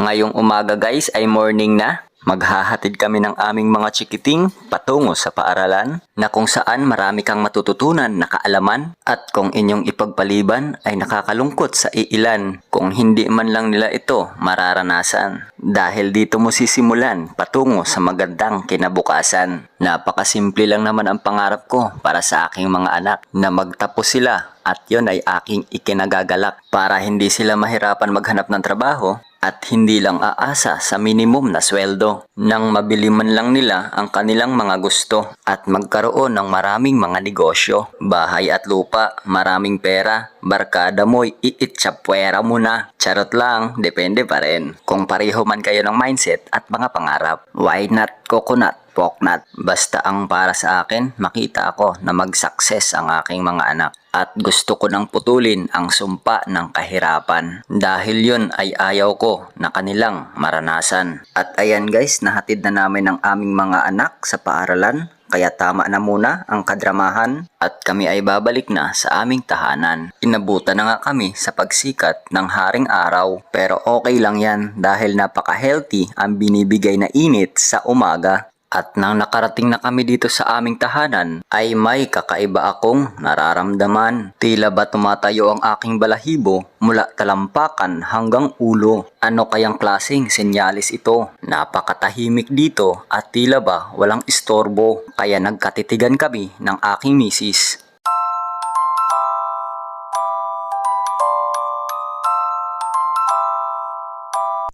Ngayong umaga guys ay morning na. Maghahatid kami ng aming mga chikiting patungo sa paaralan na kung saan marami kang matututunan na kaalaman at kung inyong ipagpaliban ay nakakalungkot sa iilan kung hindi man lang nila ito mararanasan. Dahil dito mo sisimulan patungo sa magandang kinabukasan. Napakasimple lang naman ang pangarap ko para sa aking mga anak na magtapos sila at yon ay aking ikinagagalak para hindi sila mahirapan maghanap ng trabaho at hindi lang aasa sa minimum na sweldo nang mabili man lang nila ang kanilang mga gusto at magkaroon ng maraming mga negosyo, bahay at lupa, maraming pera, barkada mo'y iitsapwera mo na. Charot lang, depende pa rin. Kung pareho man kayo ng mindset at mga pangarap, why not coconut? Poknat. Basta ang para sa akin, makita ako na mag-success ang aking mga anak. At gusto ko nang putulin ang sumpa ng kahirapan. Dahil yun ay ayaw ko na kanilang maranasan. At ayan guys, nahatid na namin ang aming mga anak sa paaralan. Kaya tama na muna ang kadramahan at kami ay babalik na sa aming tahanan. Inabutan na nga kami sa pagsikat ng haring araw pero okay lang yan dahil napaka-healthy ang binibigay na init sa umaga. At nang nakarating na kami dito sa aming tahanan, ay may kakaiba akong nararamdaman. Tila ba tumatayo ang aking balahibo mula talampakan hanggang ulo. Ano kayang klaseng senyalis ito? Napakatahimik dito at tila ba walang istorbo. Kaya nagkatitigan kami ng aking misis.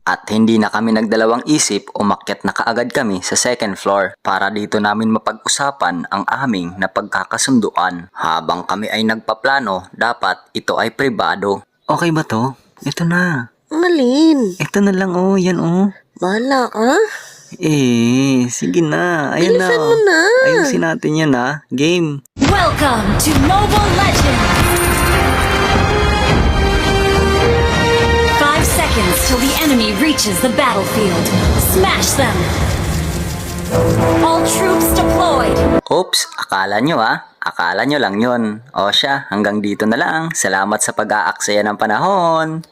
At hindi na kami nagdalawang isip, umakyat na kaagad kami sa second floor para dito namin mapag-usapan ang aming napagkakasunduan. Habang kami ay nagpaplano, dapat ito ay pribado. Okay ba to? Ito na. Malin, Ito na lang oh, yan oh. bahala ka. Eh, sige na. Ayun na. Bilisan mo na. Ayusin natin yan ha. Game. Welcome to Mobile Legends! Enemy reaches the battlefield. Smash them! All troops deployed! Oops, akala nyo ha. Akala nyo lang yon. O siya, hanggang dito na lang. Salamat sa pag-aaksaya ng panahon.